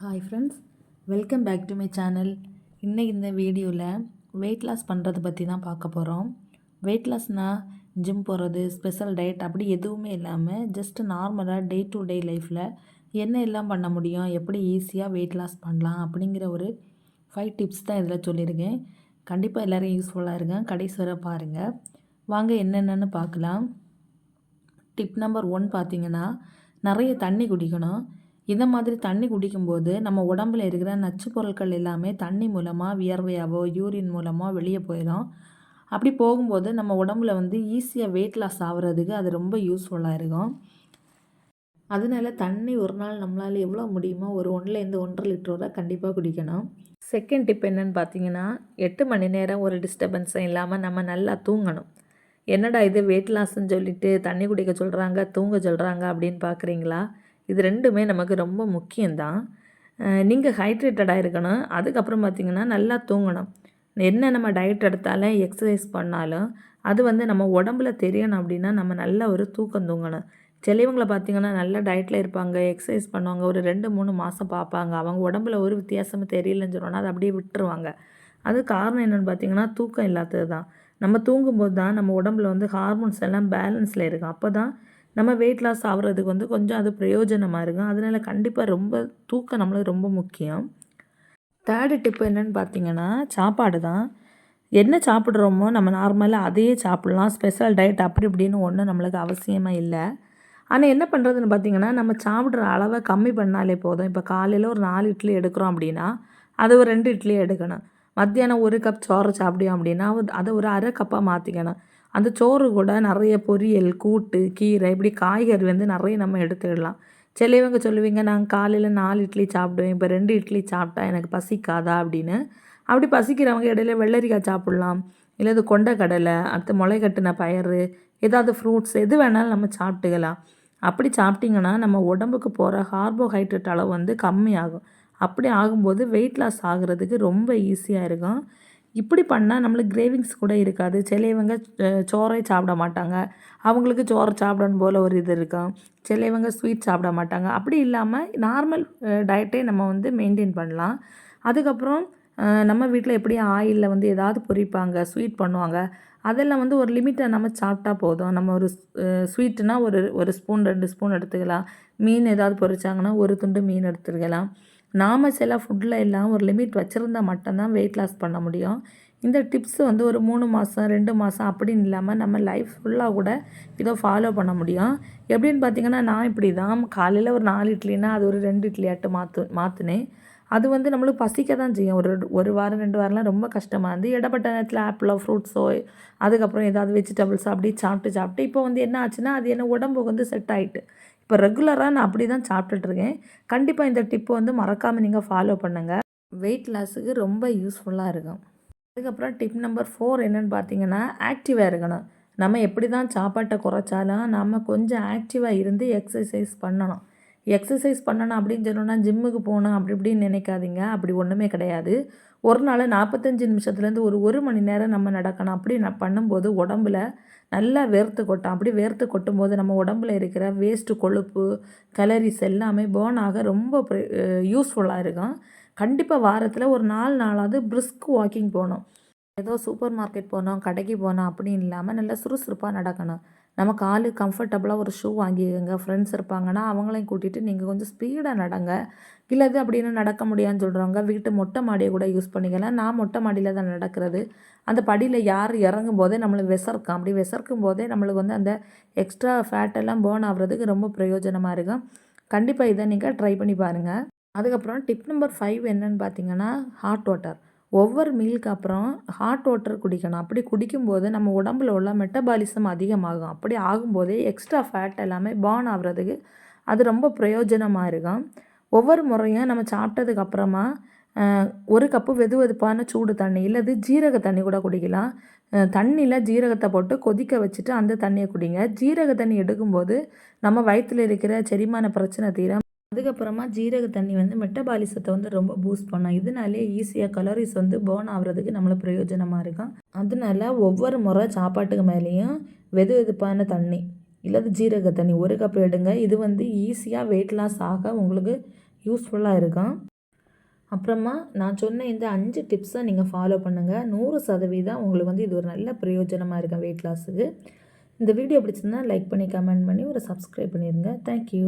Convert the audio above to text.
Hi friends welcome back to my channel இன்றைக்கி இந்த வீடியோவில் வெயிட் லாஸ் பண்ணுறதை பற்றி தான் பார்க்க போகிறோம் வெயிட் லாஸ்னால் ஜிம் போகிறது ஸ்பெஷல் டயட் அப்படி எதுவுமே இல்லாமல் ஜஸ்ட் நார்மலாக டே டு டே லைஃப்பில் என்ன எல்லாம் பண்ண முடியும் எப்படி ஈஸியாக வெயிட் லாஸ் பண்ணலாம் அப்படிங்கிற ஒரு ஃபைவ் டிப்ஸ் தான் இதில் சொல்லியிருக்கேன். கண்டிப்பாக எல்லோரும் யூஸ்ஃபுல்லாக இருக்கேன் கடைசி வர பாருங்கள் வாங்க என்னென்னு பார்க்கலாம். டிப் நம்பர் ஒன் பார்த்தீங்கன்னா நிறைய தண்ணி குடிக்கணும். இந்த மாதிரி தண்ணி குடிக்கும்போது நம்ம உடம்புல இருக்கிற நச்சு பொருட்கள் எல்லாமே தண்ணி மூலமாக வியர்வையாவோ யூரின் மூலமாக வெளியே போயிடும். அப்படி போகும்போது நம்ம உடம்புல வந்து ஈஸியாக வெயிட் லாஸ் ஆகுறதுக்கு அது ரொம்ப யூஸ்ஃபுல்லாக இருக்கும். அதனால தண்ணி ஒரு நாள் நம்மளால் எவ்வளோ முடியுமோ ஒரு ஒன்றுலேருந்து ஒன்றரை லிட்டர் வரை கண்டிப்பாக குடிக்கணும். செகண்ட் டிப் என்னன்னு பார்த்தீங்கன்னா எட்டு மணி நேரம் ஒரு டிஸ்டர்பன்ஸும் இல்லாமல் நம்ம நல்லா தூங்கணும். என்னடா இது வெயிட் லாஸ்ன்னு சொல்லிட்டு தண்ணி குடிக்க சொல்கிறாங்க தூங்க சொல்கிறாங்க அப்படின்னு பார்க்குறீங்களா இது ரெண்டுமே நமக்கு ரொம்ப முக்கியம்தான். நீங்கள் ஹைட்ரேட்டடாக இருக்கணும் அதுக்கப்புறம் பார்த்திங்கன்னா நல்லா தூங்கணும். என்ன நம்ம டயட் எடுத்தாலும் எக்ஸசைஸ் பண்ணாலும் அது வந்து நம்ம உடம்புல தெரியணும் அப்படின்னா நம்ம நல்ல ஒரு தூக்கம் தூங்கணும். சிலவங்களை பார்த்திங்கன்னா நல்ல டயட்டில் இருப்பாங்க எக்ஸசைஸ் பண்ணுவாங்க ஒரு ரெண்டு மூணு மாதம் பார்ப்பாங்க அவங்க உடம்புல ஒரு வித்தியாசமும் தெரியலன்னு சொன்னோன்னா அதை அப்படியே விட்டுருவாங்க. அது காரணம் என்னென்னு பார்த்தீங்கன்னா தூக்கம் இல்லாதது தான் நம்ம தூங்கும்போது தான் நம்ம உடம்புல வந்து ஹார்மோன்ஸ் எல்லாம் பேலன்ஸில் இருக்கும். அப்போ தான் நம்ம வெயிட் லாஸ் ஆகிறதுக்கு வந்து கொஞ்சம் அது பிரயோஜனமாக இருக்கும் அதனால் கண்டிப்பாக ரொம்ப தூக்கம் நம்மளுக்கு ரொம்ப முக்கியம். தேர்டு டிப்பு என்னென்னு பார்த்தீங்கன்னா சாப்பாடு தான். என்ன சாப்பிட்றோமோ நம்ம நார்மலாக அதையே சாப்பிட்லாம். ஸ்பெஷல் டயட் அப்படி இப்படின்னு ஒன்றும் நம்மளுக்கு அவசியமாக இல்லை. ஆனால் என்ன பண்ணுறதுன்னு பார்த்தீங்கன்னா நம்ம சாப்பிட்ற அளவை கம்மி பண்ணாலே போதும். இப்போ காலையில் ஒரு நாலு இட்லி எடுக்கிறோம் அப்படின்னா அது ஒரு ரெண்டு இட்லி எடுக்கணும். மத்தியானம் ஒரு கப் சோறு சாப்பிடியோம் அப்படின்னா அதை ஒரு அரை கப்பாக மாற்றிக்கணும் அந்த சோறு கூட நிறைய பொரியல் கூட்டு கீரை இப்படி காய்கறி வந்து நிறைய நம்ம எடுத்துக்கிடலாம். சிலவங்க சொல்லுவீங்க நான் காலையில் நாலு இட்லி சாப்பிடுவேன் இப்போ ரெண்டு இட்லி சாப்பிட்டா எனக்கு பசிக்காதா? அப்படின்னு. அப்படி பசிக்கிறவங்க இடையில வெள்ளரிக்காய் சாப்பிட்லாம். இல்லை இது கொண்ட கடலை அடுத்து முளை கட்டின பயிறு ஏதாவது ஃப்ரூட்ஸ் எது வேணாலும் நம்ம சாப்பிட்டுக்கலாம். அப்படி சாப்பிட்டிங்கன்னா நம்ம உடம்புக்கு போகிற கார்போஹைட்ரேட் அளவு வந்து கம்மியாகும். அப்படி ஆகும்போது வெயிட் லாஸ் ஆகுறதுக்கு ரொம்ப ஈஸியாக இருக்கும். இப்படி பண்ணால் நம்மளுக்கு கிரேவிங்ஸ் கூட இருக்காது. சிலவங்க சோறே சாப்பிட மாட்டாங்க. அவங்களுக்கு சோறு சாப்பிடணும் போல் ஒரு இது இருக்கும். சிலவங்க ஸ்வீட் சாப்பிட மாட்டாங்க. அப்படி இல்லாமல் நார்மல் டயட்டே நம்ம வந்து மெயின்டைன் பண்ணலாம். அதுக்கப்புறம் நம்ம வீட்டில் எப்படி ஆயிலில் வந்து ஏதாவது பொரிப்பாங்க ஸ்வீட் பண்ணுவாங்க. அதெல்லாம் வந்து ஒரு லிமிட்டை நம்ம சாப்பிட்டா போதும். நம்ம ஒரு ஸ்வீட்டுனா ஒரு ஒரு ஸ்பூன் ரெண்டு ஸ்பூன் எடுத்துக்கலாம். மீன் ஏதாவது பொரிச்சாங்கன்னா ஒரு துண்டு மீன் எடுத்துக்கலாம். நாம் சில ஃபுட்டில் எல்லாம் ஒரு லிமிட் வச்சுருந்தா மட்டும்தான் வெயிட் லாஸ் பண்ண முடியும். இந்த டிப்ஸ் வந்து ஒரு மூணு மாதம் ரெண்டு மாதம் அப்படின்னு இல்லாமல் நம்ம லைஃப் ஃபுல்லாக கூட இதை ஃபாலோ பண்ண முடியும். எப்படின்னு பார்த்தீங்கன்னா நான் இப்படி தான் காலையில் ஒரு நாலு இட்லினா அது ஒரு ரெண்டு இட்லியாட்டு மாற்று மாற்றினேன் அது வந்து நம்மளுக்கு பசிக்க தான் செய்யும். ஒரு ஒரு வாரம் ரெண்டு வாரம்லாம் ரொம்ப கஷ்டமாக இருந்து இடப்பட்ட நேரத்தில் ஆப்பிளோ ஃப்ரூட்ஸோ அதுக்கப்புறம் ஏதாவது வெஜிடபிள்ஸோ அப்படி சாப்பிட்டு சாப்பிட்டு இப்போ வந்து என்ன ஆச்சுன்னா அது என்ன உடம்புக்கு வந்து செட் ஆகிட்டு இப்போ ரெகுலராக நான் அப்படி தான் சாப்பிட்டுட்ருக்கேன் கண்டிப்பாக இந்த டிப்பு வந்து மறக்காமல் நீங்கள் ஃபாலோ பண்ணுங்கள் வெயிட் லாஸுக்கு ரொம்ப யூஸ்ஃபுல்லாக இருக்கும். அதுக்கப்புறம் டிப் நம்பர் ஃபோர் என்னென்னு பார்த்தீங்கன்னா ஆக்டிவாக இருக்கணும். நம்ம எப்படி தான் சாப்பாட்டை குறைச்சாலும் நம்ம கொஞ்சம் ஆக்டிவாக இருந்து எக்ஸசைஸ் பண்ணணும். எக்ஸசைஸ் பண்ணணும் அப்படின்னு சொன்னோன்னா ஜிம்முக்கு போகணும் அப்படி இப்படின்னு நினைக்காதீங்க. அப்படி ஒன்றுமே கிடையாது. ஒரு நாள் நாற்பத்தஞ்சு நிமிஷத்துலேருந்து ஒரு ஒரு மணி நேரம் நம்ம நடக்கணும். அப்படி நான் பண்ணும்போது உடம்புல நல்லா வேர்த்து கொட்டும் அப்படி வேர்த்து கொட்டும்போது நம்ம உடம்புல இருக்கிற வேஸ்ட்டு கொழுப்பு கலரிஸ் எல்லாமே பேர்ன் ஆக ரொம்ப யூஸ்ஃபுல்லாக இருக்கும். கண்டிப்பாக வாரத்தில் ஒரு நாலு நாளாவது பிரிஸ்க் வாக்கிங் போகணும். ஏதோ சூப்பர் மார்க்கெட் போனோம் கடைக்கு போனோம் அப்படின்னு இல்லாமல் நல்லா சுறுசுறுப்பாக நடக்கணும். நம்ம காலு கம்ஃபர்டபுளாக ஒரு ஷூ வாங்கிக்கோங்க. ஃப்ரெண்ட்ஸ் இருப்பாங்கன்னா அவங்களையும் கூட்டிகிட்டு நீங்கள் கொஞ்சம் ஸ்பீடாக நடங்க. இல்லை அது அப்படின்னு நடக்க முடியாதுன்னு சொல்கிறவங்க வீட்டு மொட்டை மாடியை கூட யூஸ் பண்ணிக்கலாம் நான் மொட்டை மாடியில் தான் நடக்கிறது. அந்த படியில் யார் இறங்கும் போதே நம்மளை விசர்க்கும். அப்படி விசர்க்கும் போதே நம்மளுக்கு வந்து அந்த எக்ஸ்ட்ரா ஃபேட்டெல்லாம் பேர்ன் ஆகுறதுக்கு ரொம்ப பிரயோஜனமாக இருக்கும். கண்டிப்பாக இதை நீங்கள் ட்ரை பண்ணி பாருங்கள் அதுக்கப்புறம் டிப் நம்பர் ஃபைவ் என்னன்னு பார்த்தீங்கன்னா ஹாட் வாட்டர் ஒவ்வொரு மீலுக்கு அப்புறம் ஹாட் வாட்டர் குடிக்கணும். அப்படி குடிக்கும்போது நம்ம உடம்புல உள்ள மெட்டபாலிசம் அதிகமாகும். அப்படி ஆகும்போதே எக்ஸ்ட்ரா ஃபேட் எல்லாமே பார்ன் ஆகுறதுக்கு அது ரொம்ப பிரயோஜனமாக இருக்கும். ஒவ்வொரு முறையும் நம்ம சாப்பிட்டதுக்கு அப்புறமா ஒரு கப்பு வெது வெதுப்பான சூடு தண்ணி இல்லது ஜீரக தண்ணி கூட குடிக்கலாம். தண்ணியில் ஜீரகத்தை போட்டு கொதிக்க வச்சுட்டு அந்த தண்ணியை குடிங்க. ஜீரக தண்ணி எடுக்கும்போது நம்ம வயிற்றில் இருக்கிற செரிமான பிரச்சனை தீர அதுக்கப்புறமா ஜீரக தண்ணி வந்து மெட்டபாலிசத்தை வந்து ரொம்ப பூஸ்ட் பண்ணும். இதனாலே ஈஸியாக கலோரிஸ் வந்து பேர்ன் ஆகுறதுக்கு நம்மளுக்கு பிரயோஜனமாக இருக்கும். அதனால ஒவ்வொரு முறை சாப்பாட்டுக்கு மேலேயும் வெது வெதுப்பான தண்ணி இல்லது ஜீரக தண்ணி ஒரு கப் எடுங்க. இது வந்து ஈஸியாக வெயிட் லாஸ் ஆக உங்களுக்கு யூஸ்ஃபுல்லாக இருக்கும். அப்புறமா நான் சொன்ன இந்த அஞ்சு டிப்ஸை நீங்கள் ஃபாலோ பண்ணுங்கள் நூறு சதவீதம் உங்களுக்கு வந்து இது ஒரு நல்ல பிரயோஜனமாக இருக்கும் வெயிட் லாஸுக்கு இந்த வீடியோ பிடிச்சிருந்தா லைக் பண்ணி கமெண்ட் பண்ணி ஒரு சப்ஸ்கிரைப் பண்ணிடுங்க தேங்க்யூ